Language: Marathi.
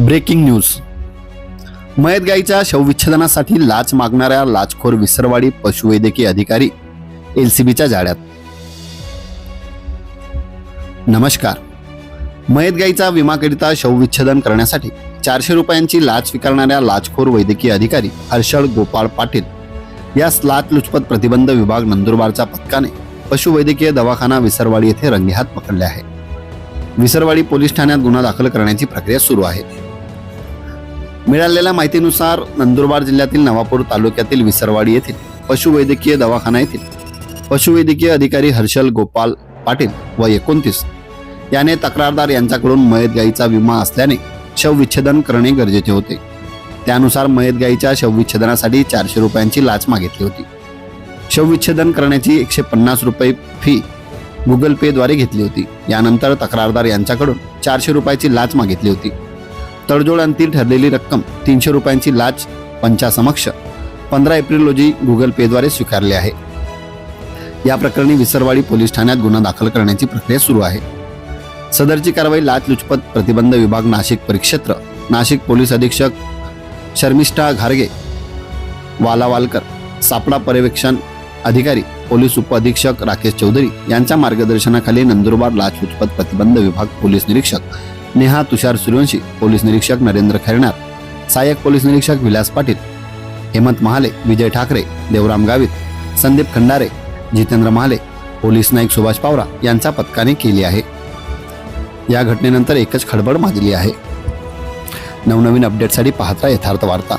Breaking news. मयत गायीच्या शवविच्छेदनासाठी लाच मागणाऱ्या लाचखोर विसरवाडी पशुवैद्यकीय अधिकारी एलसीबीच्या जाळ्यात. नमस्कार. मयत गायीचा विमाकरिता शवविच्छेदन करण्यासाठी चारशे रुपयांची लाच स्वीकारणाऱ्या लाचखोर वैद्यकीय अधिकारी हर्षळ गोपाळ पाटील या लाचलुचपत प्रतिबंध विभाग नंदुरबारच्या पथकाने पशुवैद्यकीय दवाखाना विसरवाडी येथे रंगेहात पकडले आहे. विसरवाडी पोलीस ठाण्यात गुन्हा दाखल करण्याची प्रक्रिया सुरू आहे. मिळालेल्या माहितीनुसार नंदुरबार जिल्ह्यातील नवापूर तालुक्यातील विसरवाडी येथील पशुवैद्यकीय दवाखाना येथील पशुवैद्यकीय अधिकारी हर्षल गोपाल पाटील व एकोणतीस याने तक्रारदार यांच्याकडून मयत विमा असल्याने शवविच्छेदन करणे गरजेचे होते. त्यानुसार मयतगाईच्या शवविच्छेदनासाठी चारशे रुपयांची लाच मागितली होती. शवविच्छेदन करण्याची एकशे पन्नास रुपये फी गुगल पेद्वारे घेतली होती. यानंतर तक्रारदार यांच्याकडून चारशे रुपयाची लाच मागितली होती. तडजोडांतील ठरलेली रक्कम तीनशे रुपयांची लाच पंचासमक्ष पंधरा एप्रिल रोजी गुगल पेद्वारे स्वीकारले आहे. या प्रकरणी विसरवाडी पोलीस ठाण्यात गुन्हा दाखल करण्याची प्रक्रिया सुरू आहे. सदरची कारवाई लाचलुचपत प्रतिबंध विभाग नाशिक परिक्षेत्र नाशिक पोलीस अधीक्षक शर्मिष्ठा घारगे वालावालकर सापडा पर्यवेक्षण अधिकारी पोलीस उपअधीक्षक राकेश चौधरी यांच्या मार्गदर्शनाखाली नंदुरबार लाचलुचपत प्रतिबंध विभाग पोलीस निरीक्षक नेहा तुषार सूर्यवंशी पोलीस निरीक्षक नरेंद्र खैरणार सहाय्यक पोलीस निरीक्षक विलास पाटील हेमंत महाले विजय ठाकरे देवराम गावित संदीप खंडारे जितेंद्र महाले पोलीस नाईक सुभाष पावरा यांच्या पथकाने केली आहे. या घटनेनंतर एकच खळबळ माजली आहे. नवनवीन अपडेटसाठी पाहता यथार्थ वार्ता.